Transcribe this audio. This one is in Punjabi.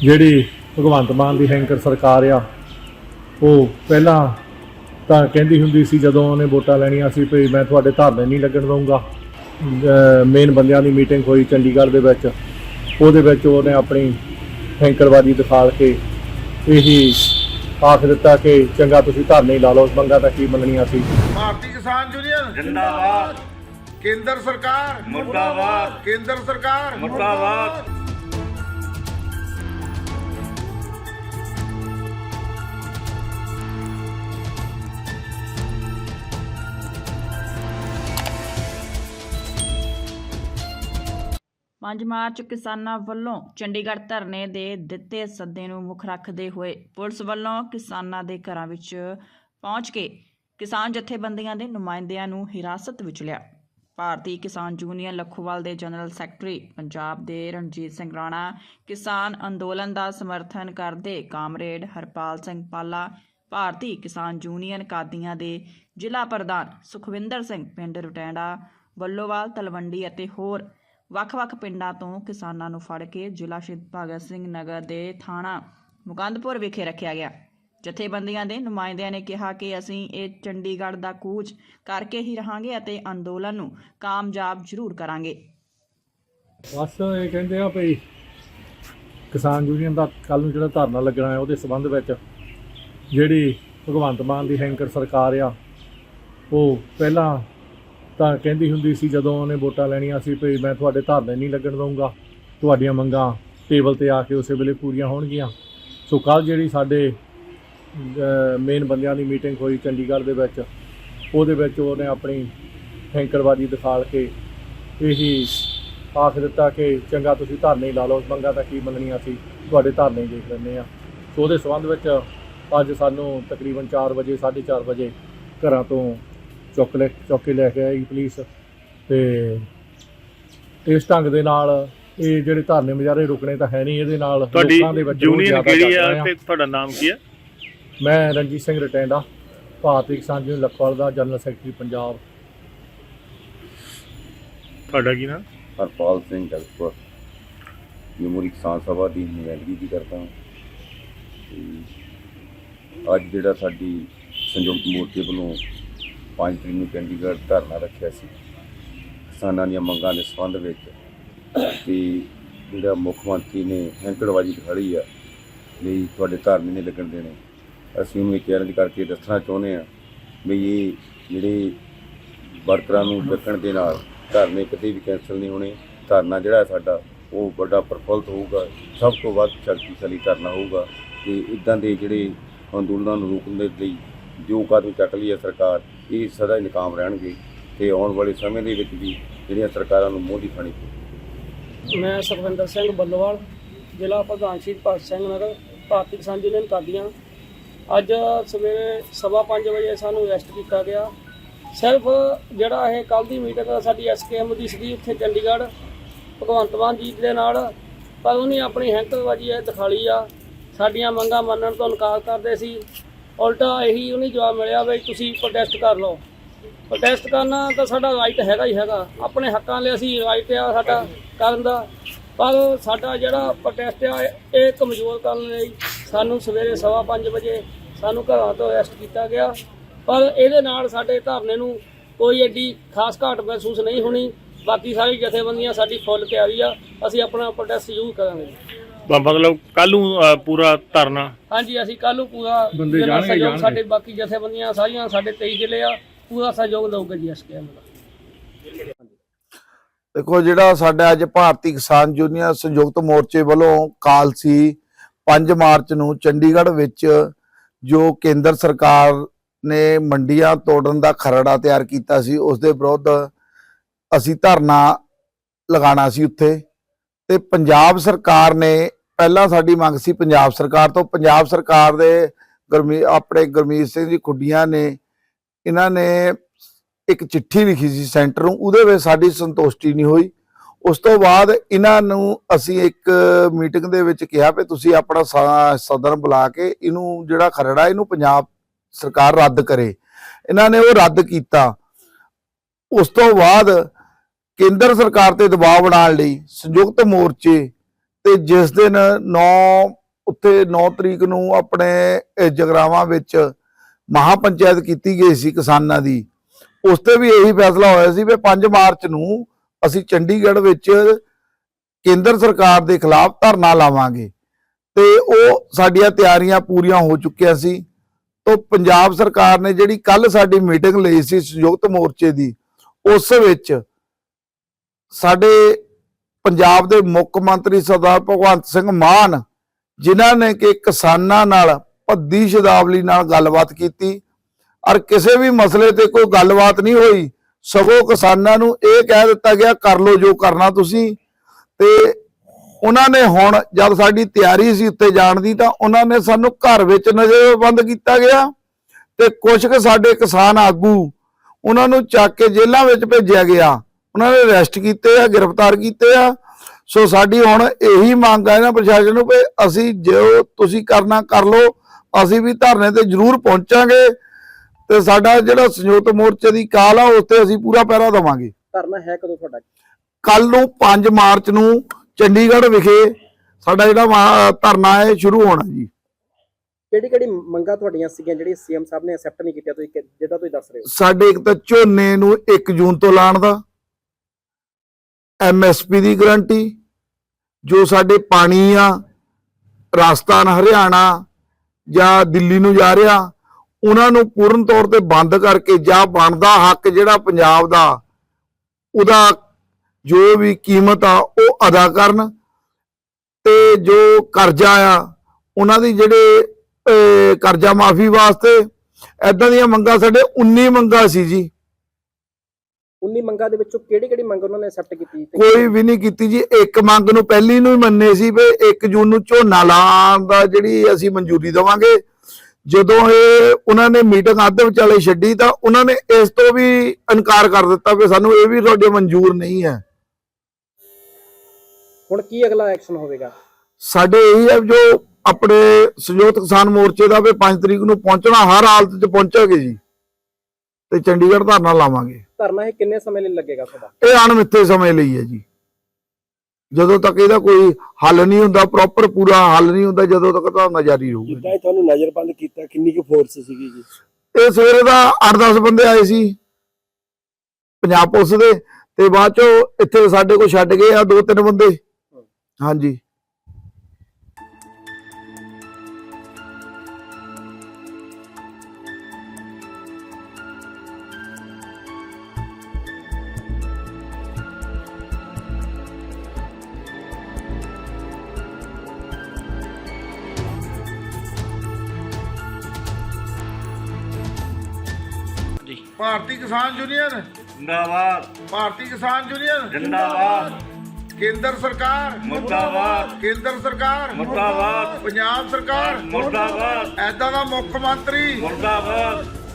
ਜਿਹੜੀ ਭਗਵੰਤ ਮਾਨ ਦੀ ਹੈਂਕਰ ਸਰਕਾਰ ਆ ਉਹ ਪਹਿਲਾਂ ਤਾਂ ਕਹਿੰਦੀ ਹੁੰਦੀ ਸੀ ਜਦੋਂ ਉਹਨੇ ਵੋਟਾਂ ਲੈਣੀਆਂ ਸੀ ਵੀ ਮੈਂ ਤੁਹਾਡੇ ਧਰਨੇ ਨਹੀਂ ਲੱਗਣ ਦਊਂਗਾ। ਮੇਨ ਬੰਦਿਆਂ ਦੀ ਮੀਟਿੰਗ ਹੋਈ ਚੰਡੀਗੜ੍ਹ ਦੇ ਵਿੱਚ। ਉਹਦੇ ਵਿੱਚ ਉਹਨੇ ਆਪਣੀ ਹੈਂਕਰਬਾਜ਼ੀ ਦਿਖਾ ਕੇ ਇਹੀ ਆਖ ਦਿੱਤਾ ਕਿ ਚੰਗਾ ਤੁਸੀਂ ਧਰਨੇ ਹੀ ਲਾ ਲਓ ਮੰਗਾ ਤਾਂ ਕੀ ਮੰਨਣੀਆਂ ਸੀ। ਭਾਰਤੀ ਕਿਸਾਨ ਯੂਨੀਅਨ। ਜਿੰਦਾਬਾਦ। ਕੇਂਦਰ ਸਰਕਾਰ। ਮੁਰਦਾਬਾਦ। ਕੇਂਦਰ ਸਰਕਾਰ। ਮੁਰਦਾਬਾਦ। ਪੰਜ ਮਾਰਚ ਕਿਸਾਨਾਂ ਵੱਲੋਂ ਚੰਡੀਗੜ੍ਹ ਧਰਨੇ ਦੇ ਦਿੱਤੇ ਸੱਦੇ ਨੂੰ ਮੁੱਖ ਰੱਖਦੇ ਹੋਏ ਪੁਲਿਸ ਵੱਲੋਂ ਕਿਸਾਨਾਂ ਦੇ ਘਰਾਂ ਵਿੱਚ ਪਹੁੰਚ ਕੇ ਕਿਸਾਨ ਜਥੇਬੰਦੀਆਂ ਦੇ ਨੁਮਾਇੰਦਿਆਂ ਨੂੰ ਹਿਰਾਸਤ ਵਿੱਚ ਲਿਆ। ਭਾਰਤੀ ਕਿਸਾਨ ਯੂਨੀਅਨ ਲੱਖੋਵਾਲ ਦੇ ਜਨਰਲ ਸੈਕਟਰੀ ਪੰਜਾਬ ਦੇ ਰਣਜੀਤ ਸਿੰਘ ਰਾਣਾ, ਕਿਸਾਨ ਅੰਦੋਲਨ ਦਾ ਸਮਰਥਨ ਕਰਦੇ ਕਾਮਰੇਡ ਹਰਪਾਲ ਸਿੰਘ ਪਾਲਾ, ਭਾਰਤੀ ਕਿਸਾਨ ਯੂਨੀਅਨ ਕਾਦੀਆਂ ਦੇ ਜ਼ਿਲ੍ਹਾ ਪ੍ਰਧਾਨ ਸੁਖਵਿੰਦਰ ਸਿੰਘ, ਪਿੰਡ ਰਟੈਂਡਾ ਬੱਲੋਵਾਲ ਤਲਵੰਡੀ ਅਤੇ ਹੋਰ ਵੱਖ-ਵੱਖ ਪਿੰਡਾਂ ਤੋਂ ਕਿਸਾਨਾਂ ਨੂੰ ਫੜ ਕੇ ਜ਼ਿਲ੍ਹਾ ਸ਼ਹੀਦ ਭਗਤ ਸਿੰਘ ਨਗਰ ਦੇ ਥਾਣਾ ਮੁਕੰਦਪੁਰ ਵਿਖੇ ਰੱਖਿਆ ਗਿਆ। ਜਥੇਬੰਦੀਆਂ ਦੇ ਨੁਮਾਇੰਦਿਆਂ ਨੇ ਕਿਹਾ ਕਿ ਅਸੀਂ ਇਹ ਚੰਡੀਗੜ੍ਹ ਦਾ ਕੂਚ ਕਰਕੇ ਹੀ ਰਹਾਂਗੇ ਅਤੇ ਅੰਦੋਲਨ ਨੂੰ ਕਾਮਯਾਬ ਜ਼ਰੂਰ ਕਰਾਂਗੇ। ਬਸ ਇਹ ਕਹਿੰਦੇ ਆ ਭਈ ਕਿਸਾਨ ਯੂਨੀਅਨ ਦਾ ਕੱਲ ਨੂੰ ਜਿਹੜਾ ਧਰਨਾ ਲੱਗਣਾ ਹੈ, ਉਹਦੇ ਸਬੰਧ ਵਿੱਚ ਜਿਹੜੀ ਭਗਵੰਤ ਮਾਨ ਦੀ ਹੈਂਕਰ ਸਰਕਾਰ ਆ, ਉਹ ਪਹਿਲਾਂ ਤਾਂ ਕਹਿੰਦੀ ਹੁੰਦੀ ਸੀ, ਜਦੋਂ ਉਹਨੇ ਵੋਟਾਂ ਲੈਣੀਆਂ ਸੀ, ਭਈ ਮੈਂ ਤੁਹਾਡੇ ਧਰਨੇ ਨਹੀਂ ਲੱਗਣ ਦਊਂਗਾ, ਤੁਹਾਡੀਆਂ ਮੰਗਾਂ ਟੇਬਲ ਤੇ ਆ ਕੇ ਉਸੇ ਵੇਲੇ ਪੂਰੀਆਂ ਹੋਣਗੀਆਂ। ਸੋ ਕੱਲ ਜਿਹੜੀ ਸਾਡੇ ਮੇਨ ਬੰਦਿਆਂ ਦੀ ਮੀਟਿੰਗ ਹੋਈ ਚੰਡੀਗੜ੍ਹ ਦੇ ਵਿੱਚ, ਉਹਦੇ ਵਿੱਚ ਉਹਨੇ ਆਪਣੀ ਹੈਂਕਰਬਾਜ਼ੀ ਦਿਖਾਲ ਕੇ ਇਹੀ ਆਖ ਦਿੱਤਾ ਕਿ ਚੰਗਾ ਤੁਸੀਂ ਧਰਨੇ ਲਾ ਲਓ, ਮੰਗਾ ਤਾਂ ਕੀ ਮੰਨਣੀਆਂ ਸੀ, ਤੁਹਾਡੇ ਧਰਨੇ ਦੇਖ ਲੈਂਦੇ ਆ। ਸੋ ਉਹਦੇ ਸੰਬੰਧ ਵਿੱਚ ਅੱਜ ਸਾਨੂੰ ਤਕਰੀਬਨ 4 ਵਜੇ 4:30 ਵਜੇ ਘਰਾਂ ਤੋਂ ਚੁੱਕ ਲੈ ਚੁੱਕ ਕੇ ਲੈ ਕੇ ਆਈ ਪੁਲਿਸ। ਤੇ ਇਸ ਢੰਗ ਦੇ ਨਾਲ ਇਹ ਜਿਹੜੇ ਧਰਨੇ ਮੁਜ਼ਾਹਰੇ ਰੁਕਣੇ ਤਾਂ ਹੈ ਨਹੀਂ ਇਹਦੇ ਨਾਲ ਤੁਹਾਡੀ ਲੋਕਾਂ ਦੇ ਵਿੱਚ ਰੋਸ ਯੂਨੀਅਨ ਜ਼ਿਆਦਾ ਕਿਹੜੀ ਆ। ਤੇ ਤੁਹਾਡਾ ਨਾਮ ਕੀ ਹੈ ਮੈਂ ਰਣਜੀਤ ਸਿੰਘ ਰਟੈਂਡਾ ਭਾਰਤੀ ਕਿਸਾਨ ਯੂਨੀਅਨ ਲੱਖਵਾਲ ਦਾ ਜਨਰਲ ਸੈਕਟਰੀ ਪੰਜਾਬ। ਤੁਹਾਡਾ ਕੀ ਨਾਮ? ਹਰਪਾਲ ਸਿੰਘ ਜਗਤਪੁਰ। ਜਮਹੂਰੀ ਕਿਸਾਨ ਸਭਾ ਦੀ ਨੁਮਾਇੰਦਗੀ ਵੀ ਕਰਦਾ ਹਾਂ। ਤੇ ਅੱਜ ਜਿਹੜਾ ਸਾਡੀ ਸੰਯੁਕਤ ਮੋਰਚੇ ਵੱਲੋਂ 5 ਤਰੀਕ ਨੂੰ ਚੰਡੀਗੜ੍ਹ ਧਰਨਾ ਰੱਖਿਆ ਸੀ। ਕਿਸਾਨਾਂ ਦੀਆਂ ਮੰਗਾਂ ਦੇ ਸੰਬੰਧ ਵਿੱਚ ਤੇ ਜਿਹੜਾ ਮੁੱਖ ਮੰਤਰੀ ਨੇ ਹੈਂਕੜਵਾਜੀ ਦਿਖਾਈ ਆ ਲਈ ਤੁਹਾਡੇ ਧਰਨੇ ਨਹੀਂ ਲੱਗਣ ਦੇਣੇ। ਅਸੀਂ ਉਹਨੂੰ ਇੱਕ ਚੈਲੰਜ ਕਰਕੇ ਦੱਸਣਾ ਚਾਹੁੰਦੇ ਆ ਵੀ ਇਹ ਜਿਹੜੇ ਵਰਕਰਾਂ ਨੂੰ ਚੱਕਣ ਦੇ ਨਾਲ ਧਰਨੇ ਕਦੇ ਵੀ ਕੈਂਸਲ ਨਹੀਂ ਹੋਣੇ। ਧਰਨਾ ਜਿਹੜਾ ਸਾਡਾ, ਉਹ ਵੱਡਾ ਪ੍ਰਫੁੱਲਤ ਹੋਊਗਾ। ਸਭ ਤੋਂ ਵੱਧ ਸ਼ਕਤੀਸ਼ਾਲੀ ਧਰਨਾ ਹੋਊਗਾ ਤੇ ਇਦਾਂ ਦੇ ਜਿਹੜੇ ਅੰਦੋਲਨਾਂ ਨੂੰ ਰੋਕਣ ਦੇ ਲਈ ਜੋ ਕਦਮ ਚੱਕ ਲਈ ਹੈ ਸਰਕਾਰ ਇਹ ਸਦਾ ਹੀ ਨਾਕਾਮ ਰਹਿਣਗੇ ਤੇ ਆਉਣ ਵਾਲੇ ਸਮੇਂ ਦੇ ਵਿੱਚ ਵੀ ਜਿਹੜੀਆਂ ਸਰਕਾਰਾਂ ਨੂੰ ਮੋਢੀ ਖਾਣੀ ਪਊ। ਮੈਂ ਸੁਖਵਿੰਦਰ ਸਿੰਘ ਬੱਲੋਵਾਲ, ਜ਼ਿਲ੍ਹਾ ਪ੍ਰਧਾਨ ਸ਼ਹੀਦ ਭਗਤ ਸਿੰਘ ਨਗਰ, ਭਾਰਤੀ ਕਿਸਾਨ ਯੂਨੀਅਨ ਕਾਦੀਆਂ। ਅੱਜ ਸਵੇਰੇ ਸਵਾ ਪੰਜ ਵਜੇ ਸਾਨੂੰ ਅਰੈਸਟ ਕੀਤਾ ਗਿਆ। ਸਿਰਫ ਜਿਹੜਾ ਇਹ ਕੱਲ ਦੀ ਮੀਟਿੰਗ ਸਾਡੀ ਐਸਕੇਐਮ ਦੀ ਸੀਗੀ ਉੱਥੇ ਚੰਡੀਗੜ੍ਹ। ਭਗਵੰਤ ਮਾਨ ਜੀ ਦੇ ਨਾਲ ਪਰ ਉਹਨੇ ਆਪਣੀ ਹੈਂਕਲਬਾਜੀ ਇਹ ਦਿਖਾਲੀ ਆ। ਸਾਡੀਆਂ ਮੰਗਾਂ ਮੰਨਣ ਤੋਂ ਇਨਕਾਰ ਕਰਦੇ ਸੀ। ਉਲਟਾ ਇਹੀ ਉਹਨੇ ਜਵਾਬ ਮਿਲਿਆ ਵੀ ਤੁਸੀਂ ਪ੍ਰੋਟੈਸਟ ਕਰ ਲਓ। ਪ੍ਰੋਟੈਸਟ ਕਰਨਾ ਤਾਂ ਸਾਡਾ ਰਾਈਟ ਹੈਗਾ ਹੀ ਹੈਗਾ। ਆਪਣੇ ਹੱਕਾਂ ਲਈ ਅਸੀਂ ਰਾਈਟ ਆ ਸਾਡਾ ਕਰਨ ਦਾ। ਪਰ ਸਾਡਾ ਜਿਹੜਾ ਪ੍ਰੋਟੈਸਟ ਆ, ਇਹ ਕਮਜ਼ੋਰ ਕਰਨ ਲਈ ਸਾਨੂੰ ਸਵੇਰੇ ਸਵਾ ਪੰਜ ਵਜੇ ਸਾਨੂੰ ਘਰਾਂ ਤੋਂ ਅਰੈਸਟ ਕੀਤਾ ਗਿਆ। ਪਰ ਇਹਦੇ ਨਾਲ ਸਾਡੇ ਧਰਨੇ ਨੂੰ ਕੋਈ ਐਡੀ ਖਾਸ ਘਾਟ ਮਹਿਸੂਸ ਨਹੀਂ ਹੋਣੀ। ਬਾਕੀ ਸਾਰੀ ਜਥੇਬੰਦੀਆਂ ਸਾਡੀ ਫੁੱਲ ਤਿਆਰੀ ਆ। ਅਸੀਂ ਆਪਣਾ ਪ੍ਰੋਟੈਸਟ ਜ਼ਰੂਰ ਕਰਾਂਗੇ। ਮਤਲਬ ਕੱਲ ਨੂੰ ਅ, ਪੂਰਾ ਧਰਨਾ। ਹਾਂਜੀ ਅਸੀਂ ਕੱਲ ਨੂੰ ਪੂਰਾ ਬੰਦੇ ਜਿਹੜਾ ਜਾਣਗੇ, ਸਹਿਯੋਗ। ਸਾਡੇ ਬਾਕੀ ਜਥੇਬੰਦੀਆਂ ਸਾਰੀਆਂ ਸਾਡੇ 23 ਜ਼ਿਲ੍ਹੇ ਆ ਪੂਰਾ ਸਹਿਯੋਗ ਦਊਗਾ ਜੀ ਐਸਕੇਐਮ ਦਾ। ਦੇਖੋ ਜਿਹੜਾ ਸਾਡਾ ਅੱਜ ਭਾਰਤੀ ਕਿਸਾਨ ਯੂਨੀਅਨ ਸੰਯੁਕਤ ਮੋਰਚੇ ਵੱਲੋਂ ਕਾਲ ਸੀ 5 ਮਾਰਚ ਨੂੰ ਚੰਡੀਗੜ੍ਹ ਵਿੱਚ ਜੋ ਕੇਂਦਰ ਸਰਕਾਰ ਨੇ ਮੰਡੀਆਂ ਤੋੜਨ ਦਾ ਖਰੜਾ ਤਿਆਰ ਕੀਤਾ ਸੀ ਉਸ ਦੇ ਵਿਰੁੱਧ ਅਸੀਂ ਧਰਨਾ ਲਗਾਉਣਾ ਸੀ ਉੱਥੇ। ਤੇ ਪੰਜਾਬ ਸਰਕਾਰ ਨੇ ਪਹਿਲਾਂ ਸਾਡੀ ਮੰਗ ਸੀ ਪੰਜਾਬ ਸਰਕਾਰ ਤੋਂ। ਪੰਜਾਬ ਸਰਕਾਰ ਦੇ ਗਰਮੀ, ਆਪਣੇ ਗੁਰਮੀਤ ਸਿੰਘ ਜੀ ਖੁੱਡੀਆਂ ਨੇ, ਇਹਨਾਂ ਨੇ ਇੱਕ ਚਿੱਠੀ ਲਿਖੀ ਸੀ ਸੈਂਟਰ ਨੂੰ, ਉਹਦੇ ਵਿੱਚ ਸਾਡੀ ਸੰਤੁਸ਼ਟੀ ਨਹੀਂ ਹੋਈ। ਉਸ ਤੋਂ ਬਾਅਦ ਇਹਨਾਂ ਨੂੰ ਅਸੀਂ ਇੱਕ ਮੀਟਿੰਗ ਦੇ ਵਿੱਚ ਕਿਹਾ ਵੀ ਤੁਸੀਂ ਆਪਣਾ ਸ- ਸਦਨ ਬੁਲਾ ਕੇ ਇਹਨੂੰ ਜਿਹੜਾ ਖਰੜਾ, ਇਹਨੂੰ ਪੰਜਾਬ ਸਰਕਾਰ ਰੱਦ ਕਰੇ। ਇਹਨਾਂ ਨੇ ਉਹ ਰੱਦ ਕੀਤਾ। ਉਸ ਤੋਂ ਬਾਅਦ ਕੇਂਦਰ ਸਰਕਾਰ ਤੇ ਦਬਾਅ ਬਣਾਉਣ ਲਈ ਸੰਯੁਕਤ ਮੋਰਚੇ ਤੇ ਜਿਸ ਦਿਨ 9 ਉੱਥੇ 9 ਤਰੀਕ ਨੂੰ ਆਪਣੇ ਜਗਰਾਵਾਂ ਵਿੱਚ ਮਹਾਪੰਚਾਇਤ ਕੀਤੀ ਗਈ ਸੀ ਕਿਸਾਨਾਂ ਦੀ, ਉਸ ਤੇ ਵੀ ਇਹੀ ਫੈਸਲਾ ਹੋਇਆ ਸੀ ਵੀ 5 ਮਾਰਚ ਨੂੰ ਅਸੀਂ ਚੰਡੀਗੜ੍ਹ ਵਿੱਚ ਕੇਂਦਰ ਸਰਕਾਰ ਦੇ ਖਿਲਾਫ ਧਰਨਾ ਲਾਵਾਂਗੇ। ਤੇ ਉਹ ਸਾਡੀਆਂ ਤਿਆਰੀਆਂ ਪੂਰੀਆਂ ਹੋ ਚੁੱਕੀਆਂ ਸੀ। ਤੋਂ ਪੰਜਾਬ ਸਰਕਾਰ ਨੇ ਜਿਹੜੀ ਕੱਲ ਸਾਡੀ ਮੀਟਿੰਗ ਲਈ ਸੀ ਸੰਯੁਕਤ ਮੋਰਚੇ ਦੀ, ਉਸ ਵਿੱਚ ਸਾਡੇ ਪੰਜਾਬ ਦੇ ਮੁੱਖ ਮੰਤਰੀ ਸਰਦਾਰ ਭਗਵੰਤ ਸਿੰਘ ਮਾਨ, ਜਿਨ੍ਹਾਂ ਨੇ ਕਿ ਕਿਸਾਨਾਂ ਨਾਲ ਭੱਦੀ ਸ਼ਬਦਾਵਲੀ ਨਾਲ ਗੱਲਬਾਤ ਕੀਤੀ। ਔਰ ਕਿਸੇ ਵੀ ਮਸਲੇ ਤੇ ਕੋਈ ਗੱਲਬਾਤ ਨਹੀਂ ਹੋਈ, ਸਗੋਂ ਕਿਸਾਨਾਂ ਨੂੰ ਇਹ ਕਹਿ ਦਿੱਤਾ ਗਿਆ, ਕਰ ਲਓ ਜੋ ਕਰਨਾ ਤੁਸੀਂ। ਤੇ ਉਹਨਾਂ ਨੇ ਹੁਣ ਜਦ ਸਾਡੀ ਤਿਆਰੀ ਸੀ ਉੱਤੇ ਜਾਣ ਦੀ, ਤਾਂ ਉਹਨਾਂ ਨੇ ਸਾਨੂੰ ਘਰ ਵਿੱਚ ਨਜ਼ਰਬੰਦ ਕੀਤਾ ਗਿਆ ਤੇ ਕੁਝ ਕੁ ਸਾਡੇ ਕਿਸਾਨ ਆਗੂ ਉਹਨਾਂ ਨੂੰ ਚੱਕ ਕੇ ਜੇਲ੍ਹਾਂ ਵਿੱਚ ਭੇਜਿਆ ਗਿਆ। ਉਹਨਾਂ ਨੇ ਅਰੈਸਟ ਕੀਤੇ ਆ ਗ੍ਰਿਫਤਾਰ ਕੀਤੇ ਆ। ਸੋ ਸਾਡੀ ਹੁਣ ਇਹੀ ਮੰਗ ਹੈ ਨਾ ਪ੍ਰਸ਼ਾਸਨ ਨੂੰ ਕਿ ਅਸੀਂ ਜੋ ਤੁਸੀਂ ਕਰਨਾ ਕਰ ਲਓ ਅਸੀਂ ਵੀ ਧਰਨੇ ਤੇ ਜ਼ਰੂਰ ਪਹੁੰਚਾਂਗੇ ਤੇ ਸਾਡਾ ਜਿਹੜਾ ਸੰਯੁਕਤ ਮੋਰਚੇ ਦੀ ਕਾਲ ਆ ਉਸ ਤੇ ਅਸੀਂ ਪੂਰਾ ਪਹਿਰਾ ਦੇਵਾਂਗੇ। ਧਰਨਾ ਹੈ ਕਦੋਂ ਤੁਹਾਡਾ? ਕੱਲ ਨੂੰ 5 ਮਾਰਚ ਨੂੰ ਚੰਡੀਗੜ੍ਹ ਵਿਖੇ ਸਾਡਾ ਜਿਹੜਾ ਧਰਨਾ ਹੈ ਸ਼ੁਰੂ ਹੋਣਾ ਜੀ। ਕਿਹੜੀ ਕਿਹੜੀ ਮੰਗਾਂ ਤੁਹਾਡੀਆਂ ਸੀਗੀਆਂ ਜਿਹੜੀ ਸੀਐਮ ਸਾਹਿਬ ਨੇ ਐਕਸੈਪਟ ਨਹੀਂ ਕੀਤੀਆਂ ਤੁਸੀਂ ਜਿੱਦਾਂ ਤੁਸੀਂ ਦੱਸ ਰਹੇ ਹੋ? ਸਾਡੇ ਇੱਕ ਤਾਂ ਝੋਨੇ ਨੂੰ 1 ਜੂਨ ਤੋਂ ਲਾਣ ਦਾ ਐਮਐਸਪੀ ਦੀ ਗਰੰਟੀ ਜੋ ਸਾਡੇ ਪਾਣੀ ਆ, ਰਾਜਸਥਾਨ, ਹਰਿਆਣਾ ਜਾਂ ਦਿੱਲੀ ਨੂੰ ਜਾ ਰਿਹਾ, ਉਹਨਾਂ ਨੂੰ ਪੂਰਨ ਤੌਰ ਤੇ ਬੰਦ ਕਰਕੇ ਜਾਂ ਬਣਦਾ ਹੱਕ ਜਿਹੜਾ ਪੰਜਾਬ ਦਾ, ਉਹਦਾ ਜੋ ਵੀ ਕੀਮਤ ਆ, ਉਹ ਅਦਾ ਕਰਨ ਤੇ ਜੋ ਕਰਜ਼ਾ ਆ, ਉਹਨਾਂ ਦੀ ਜਿਹੜੇ ਕਰਜ਼ਾ ਮਾਫੀ ਵਾਸਤੇ ਐਦਾਂ ਦੀਆਂ ਮੰਗਾਂ ਸਾਡੇ 19 ਮੰਗਾਂ ਸੀ ਜੀ। 19 ਮੰਗਾਂ ਦੇ ਵਿੱਚੋਂ ਕਿਹੜੀ ਕਿਹੜੀ ਮੰਗ ਉਹਨਾਂ ਨੇ ਐਕਸੈਪਟ ਕੀਤੀ ਤੇ ਕੋਈ ਵੀ ਨਹੀਂ ਕੀਤੀ ਜੀ। ਇੱਕ ਮੰਗ ਨੂੰ ਪਹਿਲੀ ਨੂੰ ਹੀ ਮੰਨੇ ਸੀ ਵੀ 1 ਜੂਨ ਨੂੰ ਝੋਨਾ ਲਾਉਣ ਦਾ ਜਿਹੜੀ ਅਸੀਂ ਮਨਜ਼ੂਰੀ ਦੇਵਾਂਗੇ। ਜਦੋਂ ਇਹ ਉਹਨਾਂ ਨੇ ਮੀਟਿੰਗ ਅੱਧ ਵਿਚਾਲੇ ਛੱਡੀ ਤਾਂ ਉਹਨਾਂ ਨੇ ਇਸ ਤੋਂ ਵੀ ਇਨਕਾਰ ਕਰ ਦਿੱਤਾ ਵੀ ਸਾਨੂੰ ਇਹ ਵੀ ਤੁਹਾਡੇ ਮਨਜ਼ੂਰ ਨਹੀਂ ਹੈ। ਹੁਣ ਕੀ ਅਗਲਾ ਐਕਸ਼ਨ ਹੋਵੇਗਾ? ਸਾਡੇ ਇਹੀ ਹੈ ਜੋ ਆਪਣੇ ਸੰਯੁਕਤ ਕਿਸਾਨ ਮੋਰਚੇ ਦਾ ਵੀ 5 ਤਰੀਕ ਨੂੰ ਪਹੁੰਚਣਾ ਹਰ ਹਾਲਤ 'ਚ ਪਹੁੰਚਾਂਗੇ ਜੀ। ਤੇ ਚੰਡੀਗੜ੍ਹ ਧਰਨਾ ਲਾਵਾਂਗੇ। ਧਰਨਾ ਇਹ ਕਿੰਨੇ ਸਮੇਂ ਲਈ ਲੱਗੇਗਾ ਤੁਹਾਡਾ? ਇਹ ਅਣਮਿੱਥੇ ਸਮੇਂ ਲਈ ਹੈ ਜੀ। ਜਦੋਂ ਤੱਕ ਇਹਦਾ ਕੋਈ ਹੱਲ ਨਹੀਂ ਹੁੰਦਾ ਪ੍ਰੋਪਰ ਪੂਰਾ ਹੱਲ ਨਹੀਂ ਹੁੰਦਾ ਜਦੋਂ ਤੱਕ ਧਰਨਾ ਜਾਰੀ ਰਹੂਗਾ ਜਿੱਦਾਂ ਇਹ ਤੁਹਾਨੂੰ ਨਜ਼ਰਬੰਦ ਕੀਤਾ ਕਿੰਨੀ ਕੁ ਫੋਰਸ ਸੀਗੀ ਜੀ? ਇਹ ਸਵੇਰੇ ਦਾ 8-10 ਬੰਦੇ ਆਏ ਸੀ ਪੰਜਾਬ ਪੁਲਿਸ ਦੇ ਤੇ ਬਾਅਦ ਚੋਂ ਇੱਥੇ ਸਾਡੇ ਕੋਲ ਛੱਡ ਗਏ ਆ ਦੋ ਤਿੰਨ ਬੰਦੇ। ਹਾਂਜੀ। ਭਾਰਤੀ ਕਿਸਾਨ ਯੂਨੀਅਨ। ਜਿੰਦਾਬਾਦ। ਭਾਰਤੀ ਕਿਸਾਨ ਯੂਨੀਅਨ। ਜਿੰਦਾਬਾਦ। ਕੇਂਦਰ ਸਰਕਾਰ। ਮੁਰਦਾਬਾਦ। ਕੇਂਦਰ ਸਰਕਾਰ। ਮੁਰਦਾਬਾਦ। ਪੰਜਾਬ ਸਰਕਾਰ। ਮੁਰਦਾਬਾਦ। ਐਦਾਂ ਦਾ ਮੁੱਖ ਮੰਤਰੀ। ਮੁਰਦਾਬਾਦ।